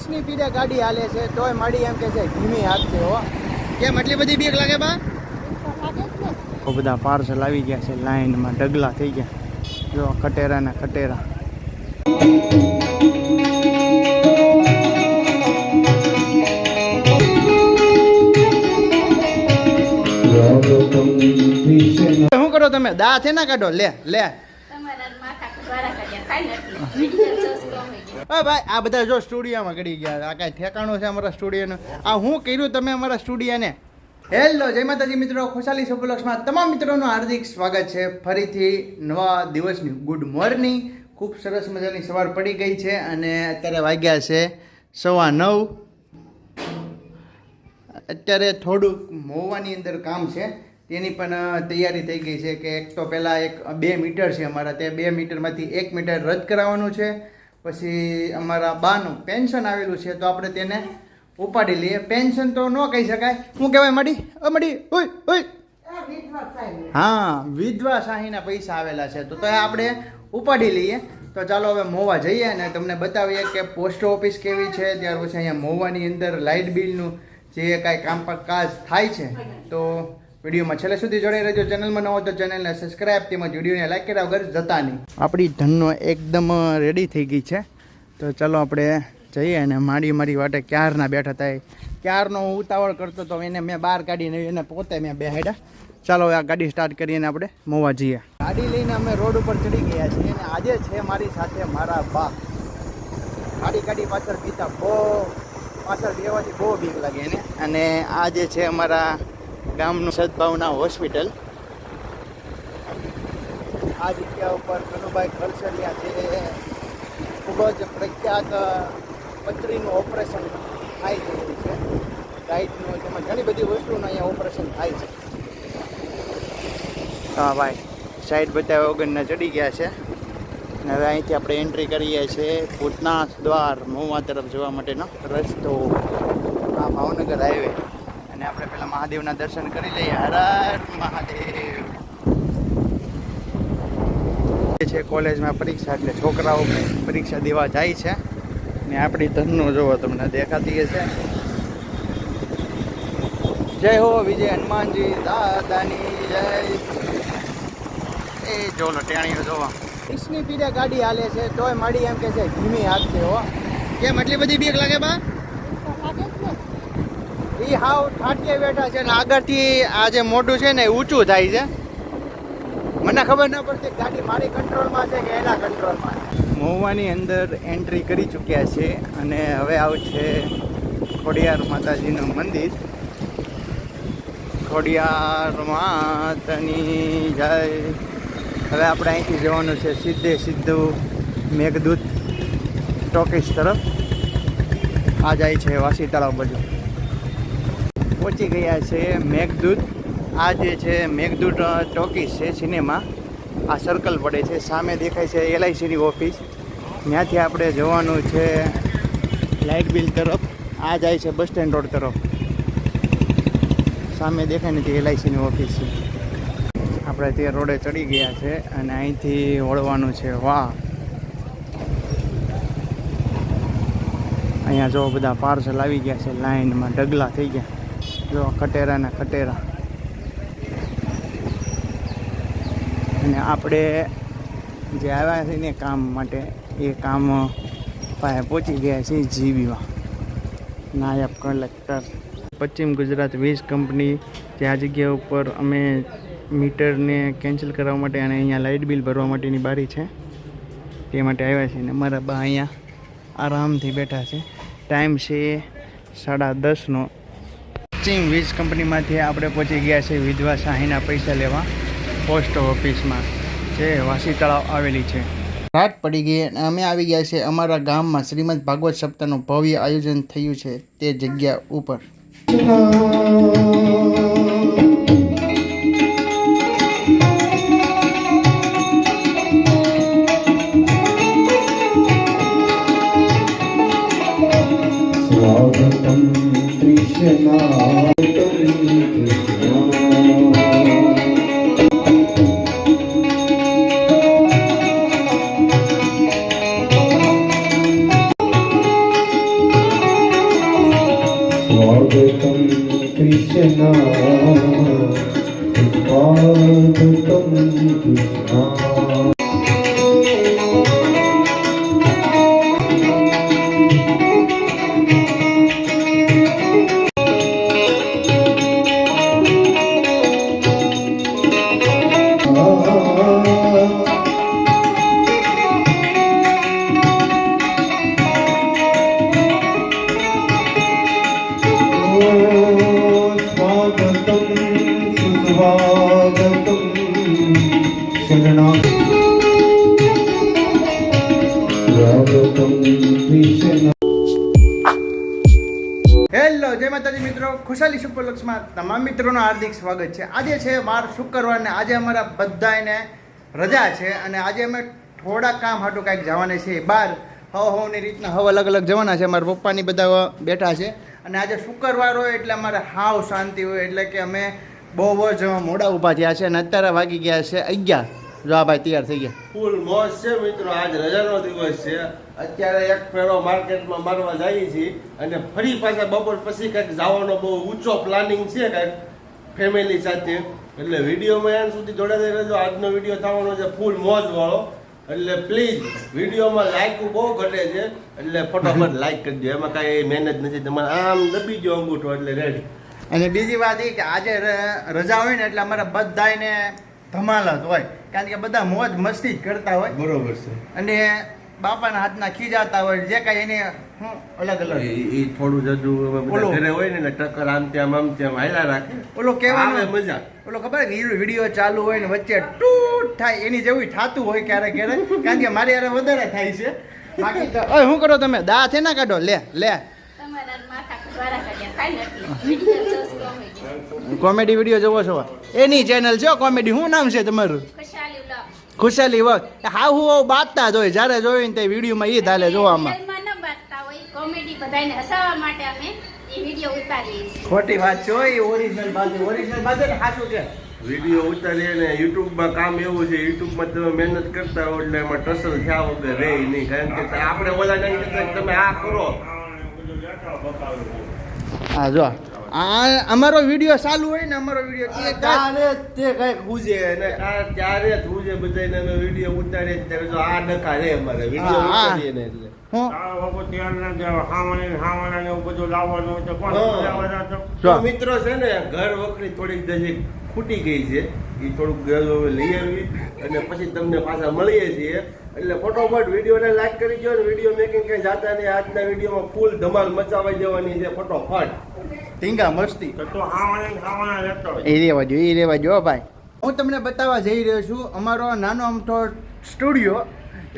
ત્રીસની પીડે ગાડી હાલે છે તોય માડી એમ કે છે ધીમી હાથશે હો. કેમ એટલી બધી બીક લાગે બા? બહુ બધા પાર્સલ આવી ગયા છે લાઈનમાં ડગલા થઈ ગયા. જો ખટેરા ને ખટેરા. શું કરો તમે? દા છે ના કાઢો લે લે. તમારા માથા વાળા કર્યા ખાઈ નથી હા ભાઈ, આ બધા જો સ્ટુડિયોમાં ગળી ગયા. આ કાંઈ ઠેકાણું છે અમારા સ્ટુડિયોનું? આ હું કર્યું તમે અમારા સ્ટુડિયોને? હેલો, જય માતાજી મિત્રો, ખુશાલી સુપલક્ષમાં તમામ મિત્રોનું હાર્દિક સ્વાગત છે. ફરીથી નવા દિવસની ગુડ મોર્નિંગ ખૂબ સરસ મજાની સવાર પડી ગઈ છે અને અત્યારે વાગ્યા છે સવા નવ. અત્યારે થોડુંક મોવાની અંદર કામ છે. તેની પણ તૈયારી થઈ ગઈ છે કે એક તો પહેલાં એક બે મીટર છે અમારા. તે બે મીટરમાંથી એક મીટર રદ કરાવવાનું છે. પછી અમારા બાનું પેન્શન આવેલું છે, તો આપણે તેને ઉપાડી લઈએ. પેન્શન તો ન કહી શકાય. શું કહેવાય મડી? અ, મડી, ઓય ઓય. હા, વિધવા શાહીના પૈસા આવેલા છે, તો તો આપણે ઉપાડી લઈએ. તો ચાલો હવે મોવા જઈએ અને તમને બતાવીએ કે પોસ્ટ ઓફિસ કેવી છે, ત્યાર પછી અહીંયા મોવાની અંદર લાઇટ બિલનું જે કાંઈ કામકાજ થાય છે, તો વિડીયોમાં છેલ્લે સુધી જોડાઈ રહેજો. ચેનલમાં ન તો ચેનલને સબસ્ક્રાઈબ તેમજ વિડીયોને લાઈક કર્યા વગર જતા નહીં. આપણી ધનનો એકદમ રેડી થઈ ગઈ છે. તો ચાલો આપણે જઈએ અને માડી મારી વાટે ક્યારના બેઠા થાય. ક્યારનો હું ઉતાવળ કરતો તો એને મેં બહાર કાઢીને એને પોતે મેં બેહાડ્યા. ચાલો આ ગાડી સ્ટાર્ટ કરીને આપણે મોવા જઈએ. ગાડી લઈને અમે રોડ ઉપર ચડી ગયા છીએ અને આજે છે મારી સાથે મારા બા. ગાડી ગાડી પાછળ પીતા બહુ પાછળ બેવાથી બહુ બીક લાગે એને. અને આ જે છે અમારા ગામનું સદભાવના હોસ્પિટલ. આ જગ્યા ઉપર કનુભાઈ ખરસડિયા છે ખૂબ જ પ્રખ્યાત પથરીનું ઓપરેશન થાય છે. છે ડાયટનું તેમાં ઘણી બધી વસ્તુનું અહીંયા ઓપરેશન થાય છે. હા ભાઈ. સાઈડ બતાવ્યા વગરના ચડી ગયા છે. અને હવે અહીંથી આપણે એન્ટ્રી કરીએ છીએ ભૂતનાથ દ્વાર મહુવા તરફ જવા માટેનો રસ્તો. આ ભાવનગર હાઈવે મહાદેવના દર્શન કરી લઈએ. હર હર મહાદેવ. છે કોલેજમાં પરીક્ષા એટલે છોકરાઓ પરીક્ષા દેવા જાય છે. ને આપણી ધનનું જોવો તમને દેખાતી હશે. જય હો વિજય હનુમાનજી દાદાની જય. એ જોલો ટેણીઓ જોવા. ત્રીસની પીડે ગાડી હાલે છે તોય માડી એમ કે છે ધીમી હાથશે હો. કેમ એટલી બધી બીક લાગે બા? એ હાવ ઠાટીએ બેઠા છે ને આગળથી આ જે મોઢું છે ને ઊંચું થાય છે. મને ખબર ન પડતી ગાડી મારી કંટ્રોલમાં છે કે એના કંટ્રોલમાં મહુવાની અંદર એન્ટ્રી કરી ચૂક્યા છે અને હવે આવશે ખોડિયાર માતાજીનું મંદિર. ખોડિયાર માતાની જય. હવે આપણે અહીંથી જવાનું છે સીધે સીધું મેઘદૂત ટોકીસ તરફ. આ જાય છે વાસી તળાવ બાજુ. પહોંચી ગયા છે મેઘદૂત. આ જે છે મેઘદૂત ટોકીસ છે સિનેમા. આ સર્કલ પડે છે. સામે દેખાય છે એલઆઈસીની ઓફિસ. ત્યાંથી આપણે જવાનું છે લાઇટ બિલ તરફ. આ જાય છે બસ સ્ટેન્ડ રોડ તરફ. સામે દેખાય ને તે એલઆઈસીની ઓફિસ. છે આપણે તે રોડે ચડી ગયા છે અને અહીંથી વળવાનું છે. વાહ! અહીંયા જો બધા પાર્સલ આવી ગયા છે લાઈનમાં. ડગલા થઈ ગયા. જો, ખટેરા ને ખટેરા. અને આપણે જે આવ્યા છે ને કામ માટે, એ કામ પાસે પહોંચી ગયા છીએ જીબીમાં. નાયબ કલેક્ટર. પશ્ચિમ ગુજરાત વીજ કંપની જે આ જગ્યા ઉપર અમે મીટરને કેન્સલ કરવા માટે અને અહીંયા લાઇટ બિલ ભરવા માટેની બારી છે, તે માટે આવ્યા છે ને અમારા બા અહીંયા આરામથી બેઠા છે. ટાઈમ છે સાડા દસનો. પશ્ચિમ વીજ કંપનીમાંથી આપણે પહોંચી ગયા છે વિધવા શાહીના પૈસા લેવા પોસ્ટ ઓફિસમાં, જે વાસી તળાવ આવેલી છે. રાત પડી ગઈ અને અમે આવી ગયા છે અમારા ગામમાં શ્રીમદ ભાગવત સપ્તાહનું ભવ્ય આયોજન થયું છે તે જગ્યા ઉપર. स्वागतं कृष्णा स्वागतं कृष्णा માતાજી મિત્રો, ખુશાલી ઉપલક્ષમાં તમામ મિત્રોનું હાર્દિક સ્વાગત છે. આજે છે માર શુક્રવાર ને આજે અમારા બધાને રજા છે અને આજે અમે થોડા કામ હાટું કાંઈક જવાના છીએ. બહાર હવ હવની રીતના હવ અલગ અલગ જવાના છે. અમારા પપ્પાની બધા બેઠા છે. અને આજે શુક્રવાર હોય એટલે અમારે હાવ શાંતિ હોય, એટલે કે અમે બહુ જ મોડા ઊભા થયા છે અને અત્યારે વાગી ગયા છે અગિયાર. જો આ ભાઈ તૈયાર થઈ ગયા. ફૂલ મોજ છે મિત્રો. આજ રજાનો દિવસ છે. અત્યારે એક ફેરો માર્કેટમાં મારવા જઈએ છીએ અને ફરી પાછા બપોર પછી કંઈક જવાનો બહુ ઊંચો પ્લાનિંગ છે કંઈક ફેમિલી સાથે. એટલે વિડીયોમાં એમ સુધી જોડાઈ રહેજો. આજનો વીડિયો થવાનો છે ફૂલ મોજ વાળો. એટલે પ્લીઝ વિડીયોમાં લાઈક બહુ ઘટે છે. એટલે ફટાફટ લાઈક કરજો. એમાં કાંઈ મહેનત નથી. તમારે આમ દબી ગયો અંગૂઠો એટલે રેડી અને બીજી વાત એ કે આજે રજા હોય ને એટલે અમારા બધાને ધમાલ જ હોય. કારણ કે બધા મોજ મસ્તી જ કરતા હોય. બરોબર છે. અને બાપાના હાથના ખીજાતા હોય જે કાંઈ એને હું અલગ અલગ. એ થોડું જજુ ઘરે હોય ને એટલે ટક્કર આમ તેમ આમ તેમ હાલ્યા રાખે. ઓલો કહેવાનો મજા ઓલો ખબર વીડિયો ચાલુ હોય ને વચ્ચે ટૂટ થાય એની જેવું થાતું હોય ક્યારેક ક્યારેક કારણ કે મારી યારે વધારે થાય છે. બાકી તો ઓય શું કરો તમે? દા છે ના કાઢો? લે લે. તમારા માથા વારા કાઢ્યા ખાઈ નથી વીડિયો જોશ કોમેડી. કોમેડી વીડિયો જોવો છો? એની ચેનલ છે કોમેડી. શું નામ છે તમારું? ખુશાલી વખત હા હું બાતતા જ હોય. જ્યારે જોયું ને તે વિડીયોમાં એ ધાલે જોવામાં. રિયલમાં ન બાંધતા હોય. કોમેડી બધાને હસાવવા માટે અમે એ વીડિયો ઉતારીએ છીએ. ખોટી વાત છે એ ઓરિજિનલ બાજુ ઓરિજિનલ બાજુ ને સાચું છે વીડિયો ઉતારીએ ને યુટ્યુબમાં કામ એવું છે યુટ્યુબમાં તમે મહેનત કરતા હો એટલે એમાં ટસલ થયા વગર રહે નહીં. કારણ કે આપણે ઓલા તમે આ કરો. હા જો. આ અમારો વીડિયો ચાલુ હોય ને અમારો વીડિયો ત્યારે તે કંઈક હુજે ને ત્યારે જ હુજે બધાને અમે વીડિયો ઉતારીએ ત્યારે જો આ ડખા રે અમારે વીડિયો. ઉતારીએ ને એટલે. મિત્રો છે ને ઘર વખરી થોડીક જજી ખૂટી ગઈ છે. એ થોડુંક ઘર હવે લઈ આવી અને પછી તમને પાછા મળીએ છીએ. એટલે ફટોફટ વિડીયોને લાઈક કરી દો ને વીડિયો મેકિંગ કઈ જાતા નહીં. આજના વિડીયોમાં ફૂલ ધમાલ મચાવાઈ જવાની છે ફટોફટ. ટીંગા મસ્તી. એ રેવા જો એ રેવા જો ભાઈ. હું તમને બતાવવા જઈ રહ્યો છું અમારો નાનો અમથો સ્ટુડિયો.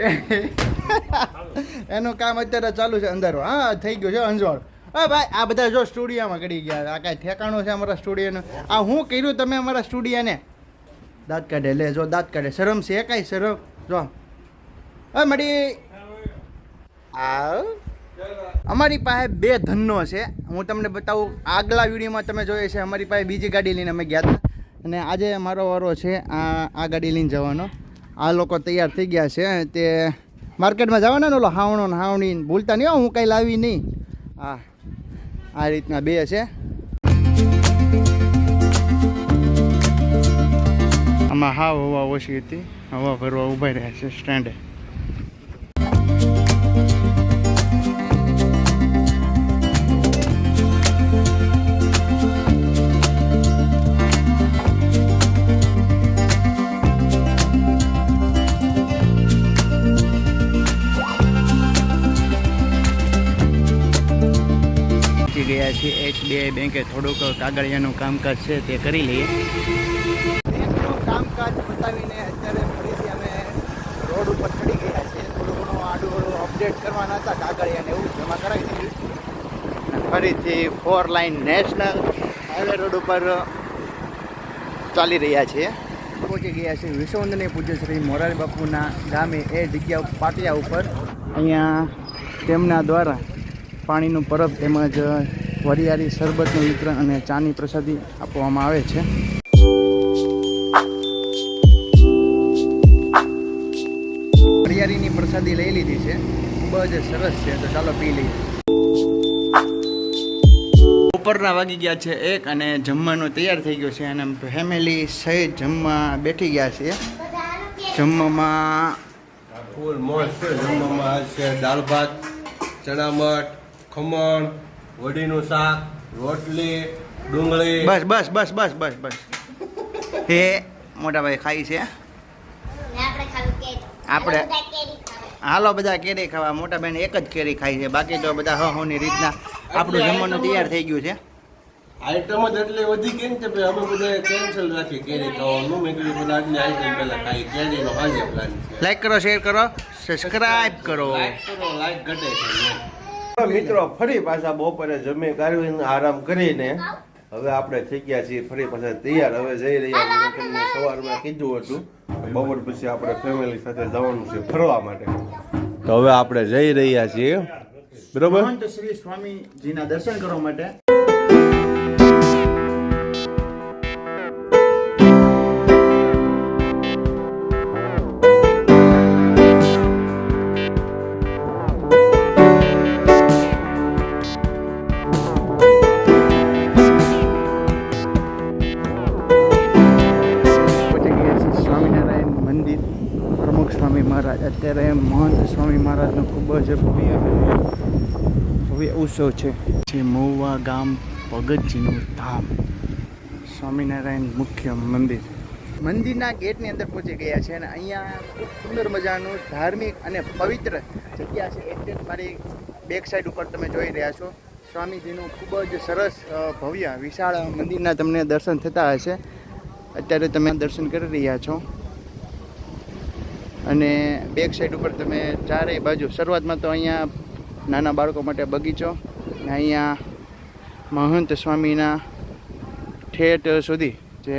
એનું કામ અત્યારે ચાલુ છે અંદર હા થઈ ગયું છે અંજોળ હા ભાઈ આ બધા જો સ્ટુડિયોમાં ગળી ગયા. આ કાંઈ ઠેકાણું છે અમારા સ્ટુડિયોનું. આ હું કર્યું તમે અમારા સ્ટુડિયાને? દાંત કાઢે લે જો દાંત કાઢે. શરમ છે કાંઈ શરમ? જો હા મળી. આવ. અમારી પાસે બે ધનનો છે. હું તમને બતાવું આગલા વિડીયોમાં તમે જોઈએ છે અમારી પાસે બીજી ગાડી લઈને અમે ગયા હતા. અને આજે મારો વારો છે આ આ ગાડી લઈને જવાનો. આ લોકો તૈયાર થઈ ગયા છે. તે માર્કેટમાં જવાના ને ઓલો હાવણો ને હાવણી ભૂલતા નહીં હો, કાંઈ લાવી નહીં. હા આ રીતના બે છે. આમાં હાવ હવા ઓછી હતી. હવા ભરવા ઊભા રહ્યા છે સ્ટેન્ડે. પહોંચી એસબીઆઈ બેંકે થોડુંક કાગળિયાનું કામકાજ છે તે કરી લઈએ. કામકાજ બતાવીને અત્યારે ફરીથી અમે રોડ ઉપર ચડી ગયા છીએ. થોડું ઘણું આડું અવળું અપડેટ કરવાના હતા કાગળિયાને એવું જમા કરાવી દીધું. ફરીથી four line national highway road ઉપર ચાલી રહ્યા છીએ. પહોંચી ગયા છે વિશ્વવંદને પૂજ્ય શ્રી મોરારી બાપુના ગામે એ જગ્યા પાટિયા ઉપર. અહીંયા તેમના દ્વારા પાણીનું પરબ તેમજ વરિયાળી શરબતનું વિતરણ અને ચાની પ્રસાદી આપવામાં આવે છે. વરિયાળીની પ્રસાદી લઈ લીધી છે. ખૂબ જ સરસ છે, તો ચાલો પી લઈએ. બપોરના વાગી ગયા છે એક અને જમવાનું તૈયાર થઈ ગયું છે અને ફેમિલી સહિત જમવા બેઠી ગયા છે. જમવામાં ફૂલ મોજ છે. જમવામાં છે દાળ ભાત, ચણા મઠ, ખમણ વડીનું શાક રોટલી ડુંગળી. બસ બસ બસ બસ બસ બસ. હે મોટા ભાઈ ખાઈ છે? આપણે હાલો બધા કેરી ખાવા. મોટા બેન એક જ કેરી ખાઈ છે. બાકી તો બધા હ હોની રીતના આપણું જમવાનું તૈયાર થઈ ગયું છે. આઈટમ જ એટલી વધી કેમ છે ભાઈ અમે બધા કેન્સલ રાખી કેરી ખાવાનું. મેં કીધું બધા આજની આઈટમ પહેલા ખાઈ. કેરીનો હાજર પ્લાન છે. લાઈક કરો શેર કરો સબસ્ક્રાઇબ કરો. લાઈક કરો લાઈક ઘટે છે. મિત્રો, ફરી પાછા બપોરે જમી કરીને આરામ કરીને હવે આપણે થઈ ગયા છીએ, ફરી પાછા તૈયાર. હવે જઈ રહ્યા છીએ. સવારમાં કીધું હતું બપોર પછી આપણે ફેમિલી સાથે જવાનું છે ફરવા માટે. તો હવે આપણે જઈ રહ્યા છીએ. બરોબર? શ્રી સ્વામીજીના દર્શન કરવા માટે. ભવ્ય ઉત્સવ છે. જે મહુવા ગામ ભગતજીનું ધામ. સ્વામિનારાયણ મુખ્ય મંદિર. મંદિરના ગેટની અંદર પહોંચી ગયા છે અને અહીંયા ખૂબ સુંદર મજાનું ધાર્મિક અને પવિત્ર જગ્યા છે. એટલે મારી બેક સાઈડ ઉપર તમે જોઈ રહ્યા છો. સ્વામીજીનું ખૂબ જ સરસ ભવ્ય, વિશાળ મંદિરના તમને દર્શન થતા હશે. અત્યારે તમે દર્શન કરી રહ્યા છો. અને બેક સાઈડ ઉપર તમે ચારેય બાજુ શરૂઆતમાં તો અહીંયા નાના બાળકો માટે બગીચો. ને અહીંયા મહંત સ્વામીના ઠેઠ સુધી જે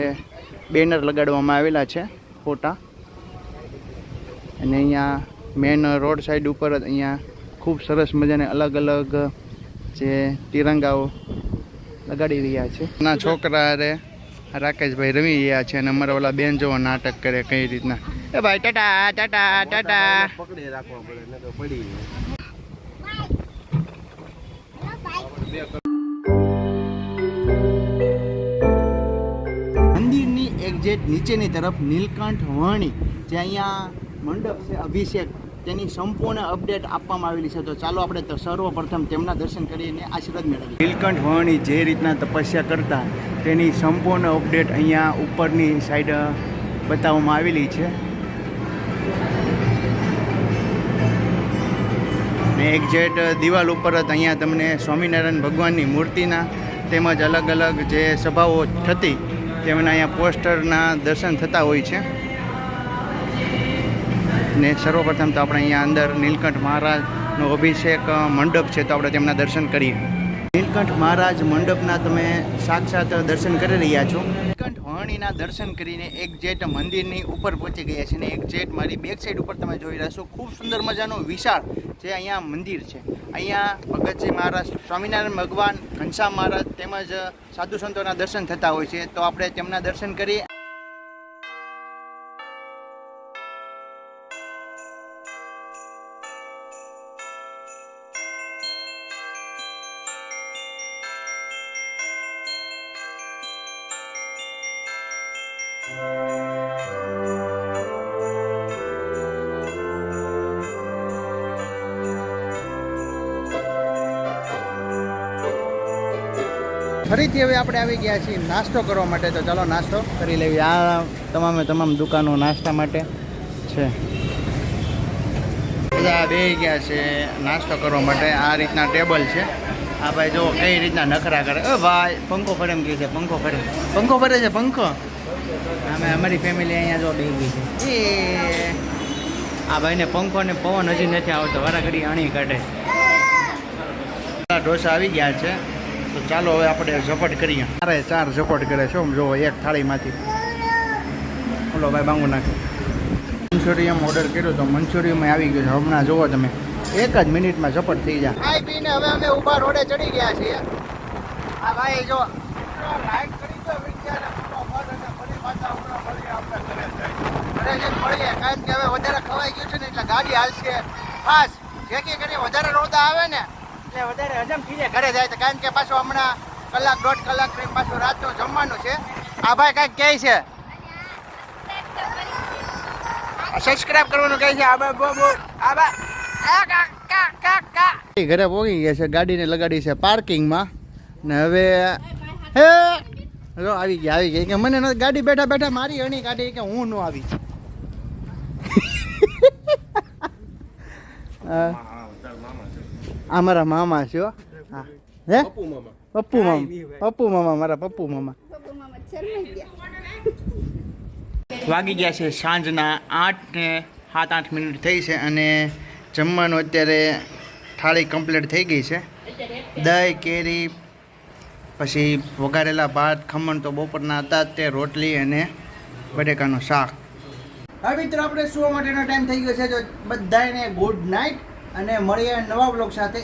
બેનર લગાડવામાં આવેલા છે, ફોટા. અને અહીંયા મેન રોડ સાઈડ ઉપર જ અહીંયા ખૂબ સરસ મજાને અલગ અલગ જે તિરંગાઓ લગાડી રહ્યા છે. ના છોકરા રે રાકેશભાઈ રમી રહ્યા છે અને અમારા ઓલા બેન જોવા નાટક કરે કઈ રીતના. એ ભાઈ, ટાટા ટાટા ટાટા. પકડી રાખવા પડે પડી એક્ઝેક્ટ નીચેની તરફ નીલકંઠ વણી જે અહીંયા મંડપ છે, અભિષેક, તેની સંપૂર્ણ અપડેટ આપવામાં આવેલી છે. તો ચાલો આપણે સર્વપ્રથમ તેમના દર્શન કરીને આશીર્વાદ મેળવીએ. નીલકંઠ વણી જે રીતના તપસ્યા કરતા, તેની સંપૂર્ણ અપડેટ અહીંયા ઉપરની સાઈડ બતાવવામાં આવેલી છે. ને એક્ઝેક્ટ દિવાલ ઉપર જ અહીંયા તમને સ્વામિનારાયણ ભગવાનની મૂર્તિના તેમજ અલગ અલગ જે સભાઓ થતી તેમના અહીંયા પોસ્ટરના દર્શન થતા હોય છે. ને સર્વપ્રથમ તો આપણે અહીંયા અંદર નીલકંઠ મહારાજનો અભિષેક મંડપ છે તો આપણે તેમના દર્શન કરીએ. નીલકંઠ મહારાજ મંડપના તમે સાક્ષાત દર્શન કરી રહ્યા છો. નીલકંઠ દર્શન કરીને એક જેટ મંદિરની ઉપર પહોંચી ગયા છે ને એક જેટ મારી બેક સાઈડ ઉપર તમે જોઈ રહ્યા છો, ખૂબ સુંદર મજાનું વિશાળ જે અહીંયા મંદિર છે. અહીંયા ભગતજી મહારાજ, સ્વામિનારાયણ ભગવાન, ઘનશ્યામ મહારાજ તેમજ સાધુ સંતોના દર્શન થતા હોય છે. તો આપણે તેમના દર્શન કરીએ. ફરીથી હવે આપણે આવી ગયા છીએ નાસ્તો કરવા માટે. તો ચાલો નાસ્તો કરી લેવી. આ તમામે તમામ દુકાનો નાસ્તા માટે છે. બધા બે ગયા છે નાસ્તો કરવા માટે. આ રીતના ટેબલ છે. આ ભાઈ જો કઈ રીતના નખરા કરે. એ ભાઈ, પંખો ફરે એમ કહે છે. પંખો ફરે. પંખો ફરે છે, પંખો. અમે અમારી ફેમિલી અહીંયા જો બે ગઈ છે. આ ભાઈને પંખો ને પવન હજી નથી આવતો. વારા ઘડી અણી કાઢે. ઢોસા આવી ગયા છે. તો ચાલો હવે આપણે ઝપટ કરીએ. ચારે ચાર ઝપટ કરે છે જો એક થાળીમાંથી. બોલો ભાઈ બાંગુ નાખે. મંચુરિયમ ઓર્ડર કર્યો તો મંચુરિયમ આવી ગયો છે. હમણાં જુઓ તમે. એક જ મિનિટમાં ઝપટ થઈ જાય. ખાઈ પીને હવે અમે ઊભા રોડે ચડી ગયા છીએ. આ ભાઈ જો. રાઈડ કરી તો કારણ કે હવે વધારે ખવાઈ ગયું છે ને એટલે ગાડી હાલશે. ખાસ જે કે કરી વધારે રોદા આવે ને એટલે વધારે હજમ થઈ જાય ઘરે જાય કારણ કે પાછું હમણાં કલાક દોઢ કલાક પાછું રાતનું જમવાનું છે. આ ભાઈ કાંઈક કહે છે. સબસ્ક્રાઇબ કરવાનું કહે છે. આબા બો બહુ બહુ આ ભાઈ આ કા કા કા કા ઘરે પોગી ગયા છે, ગાડીને લગાડી છે પાર્કિંગમાં. ને હવે હે? જો આવી ગયા, આવી ગઈ કે મને ગાડી બેઠા બેઠા મારી અણી ગાડી કે હું ન આવી. હા. આ મારા મામા છે હા. હે. પપ્પુ મામા. પપ્પુ મામા. પપ્પુ મામા મારા પપ્પુ મામા. વાગી ગયા છે સાંજના આઠ ને સાત આઠ મિનિટ થઈ છે અને જમવાનું અત્યારે થાળી કમ્પ્લીટ થઈ ગઈ છે. દહીં કેરી પછી વઘારેલા ભાત ખમણ તો બપોરના હતા તે રોટલી અને બટેકાનું શાક. હવે મિત્રો આપણે સુવા માટેનો ટાઈમ થઈ ગયો છે. તો બધાને ગુડ નાઇટ અને મળીએ નવા બ્લોગ સાથે.